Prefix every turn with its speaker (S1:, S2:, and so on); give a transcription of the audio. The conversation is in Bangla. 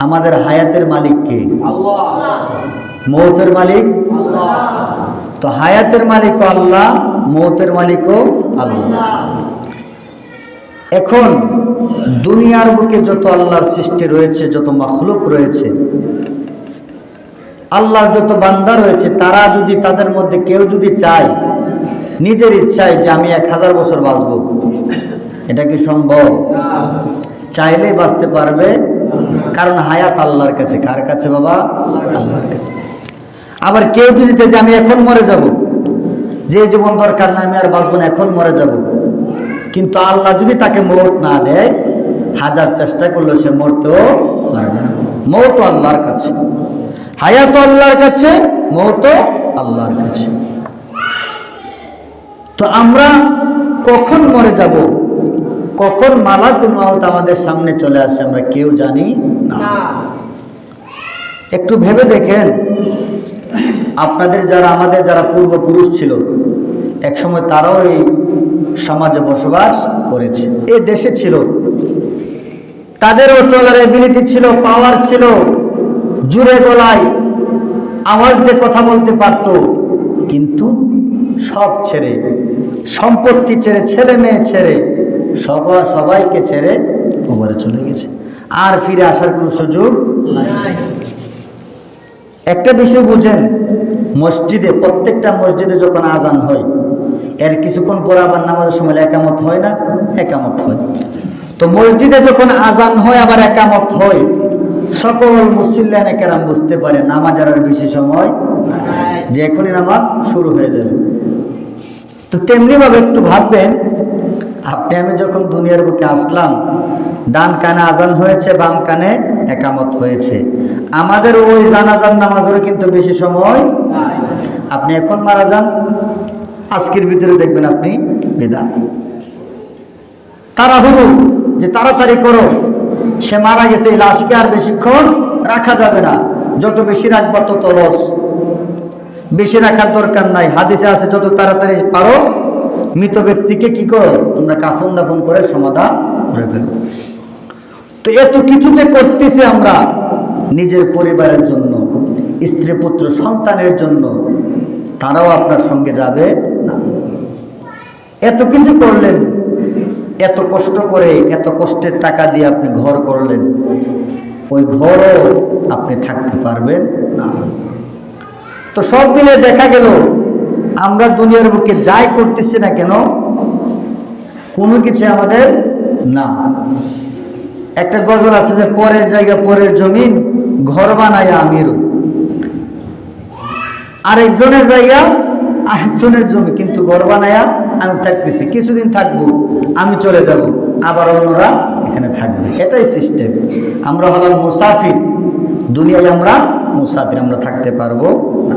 S1: আমাদের হায়াতের মালিক কে? মৌতের মালিক? তো হায়াতের মালিকও আল্লাহ মৌতের মালিকও আল্লাহ। এখন দুনিয়ার বুকে যত আল্লাহর সৃষ্টি রয়েছে যত মখলুক রয়েছে আল্লাহর যত বান্দা রয়েছে তারা যদি তাদের মধ্যে কেউ যদি চায় নিজের ইচ্ছায় যে আমি এক হাজার বছর বাঁচব এটা কি সম্ভব? চাইলেই বাঁচতে পারবে কারণ হায়াত আল্লাহর কাছে। কার কাছে বাবা? আল্লাহর কাছে। আবার কেউ যদি চায় যে আমি এখন মরে যাব, যে জীবন দরকার না আমি আর বাঁচব না, এখন মরে যাব। কিন্তু আল্লাহ যদি তাকে মৌত না দেয়, হাজার চেষ্টা করলেও সে মরতেও পারবে না। মৌত আল্লাহর কাছে। হায়াত আল্লাহর কাছে মৌত আল্লাহর কাছে। তো আমরা কখন মরে যাব? কখন মালাকুল মাউত আমাদের সামনে চলে আসে আমরা কেউ জানি না। একটু ভেবে দেখেন আপনাদের যারা আমাদের যারা পূর্বপুরুষ ছিল একসময় তারাও এই সমাজে বসবাস করেছে। এই দেশে ছিল। তাদেরও চলার এবিলিটি ছিল পাওয়ার ছিল জুড়ে গলায় আওয়াজ দিয়ে কথা বলতে পারত কিন্তু সব ছেড়ে সম্পত্তি ছেড়ে ছেলে মেয়ে ছেড়ে সবার সবাইকে ছেড়ে কবরে চলে গেছে। আর ফিরে আসার কোনো সুযোগ নাই। একটা বিষয় বুঝেন, মসজিদে, প্রত্যেকটা মসজিদে যখন আজান হয়, এর কিছুক্ষণ পরে আবার নামাজের সময় একামত হয় না? একামত হয়। তো মসজিদে যখন আজান হয়, আবার একামত হয়, সকল মুসল্লান কেরাম বুঝতে পারে নামাজের আর বেশি সময়। যে এখনই নামাজ শুরু হয়ে যাবে। তো তেমনিভাবে একটু ভাববেন, আপনি, আমি যখন দুনিয়ার বুকে আসলাম ডান কানে আজান হয়েছে, বাম কানে একামত হয়েছে। আমাদের ওই জানাজার নামাজেরও কিন্তু বেশি সময় আপনি এখন মারা যান, আজকের ভিতরে দেখবেন আপনি বিদায় তাড়াহুড়ো, যে তাড়াতাড়ি করো, সে মারা গেছে, এই লাশকে আর বেশিক্ষণ রাখা যাবে না। যত বেশি রাখবা, তত লস বেশি রাখার দরকার নাই। হাদিসে আছে, যত তাড়াতাড়ি পারো, মৃত ব্যক্তিকে কি করো, তোমরা কাফন দাফন করে সমাধান করে ফেলো। তো এত কিছু যে করতেছি আমরা, নিজের পরিবারের জন্য, স্ত্রী পুত্র সন্তানের জন্য, তারাও আপনার সঙ্গে যাবে না। এত কিছু করলেন, এত কষ্ট করে, এত কষ্টের টাকা দিয়ে আপনি ঘর করলেন, ওই ঘরও আপনি থাকতে পারবেন না। তো সব মিলে দেখা গেল, আমরা দুনিয়ার বুকে যাই করতেছি না কেন, কোনো কিছু আমাদের না। একটা গজল আছে যে, পরের জায়গা, পরের জমিন, ঘর বানায় আমির। আরেকজনের জায়গা, আরেকজনের জমি, কিন্তু ঘর বানায়া আমি থাকতেছি, কিছুদিন থাকব, আমি চলে যাব, আবার অন্যরা এখানে থাকবে। এটাই সিস্টেম। আমরা হলাম মুসাফির। দুনিয়ায় আমরা মুসাফির, আমরা থাকতে পারব না।